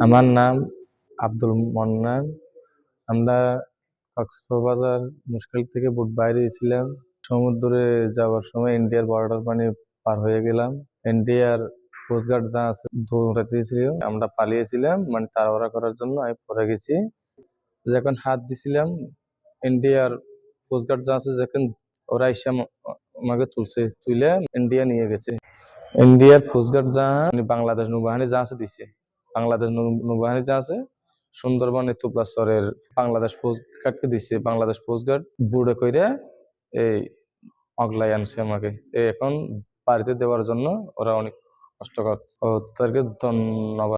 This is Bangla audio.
আমার নাম আব্দুল মন্নান আমরা কক্সবাজার মুশকিল থেকে বুট বাইরে ছিলাম সমুদ্রে যাওয়ার সময় ইন্ডিয়ার বর্ডার পানি পার হয়ে গেলাম। ইন্ডিয়ার কোস্টগার্ড যা আছে ছিল। আমরা পালিয়েছিলাম মানে তাড়াহুড়া করার জন্য আমি পড়ে গেছি। যখন হাত দিছিলাম ইন্ডিয়ার কোস্টগার্ড যা আছে, যখন ওরা এসে আম- আমাকে তুলছে তুলে ইন্ডিয়া নিয়ে গেছে। ইন্ডিয়ার কোস্টগার্ড যা মানে বাংলাদেশ নৌবাহিনী যা আছে, দিছে। বাংলাদেশ নৌবাহিনী যা আছে সুন্দরবনের তুপলাচরের বাংলাদেশ কোস্টগার্ডকে দিছে, বাংলাদেশ কোস্টগার্ড বুড়ে কইরে এই অগলাই আনছে আমাকে। এখন বাড়িতে দেওয়ার জন্য ওরা অনেক কষ্টকর করছে তাদেরকে ধন্যবাদ।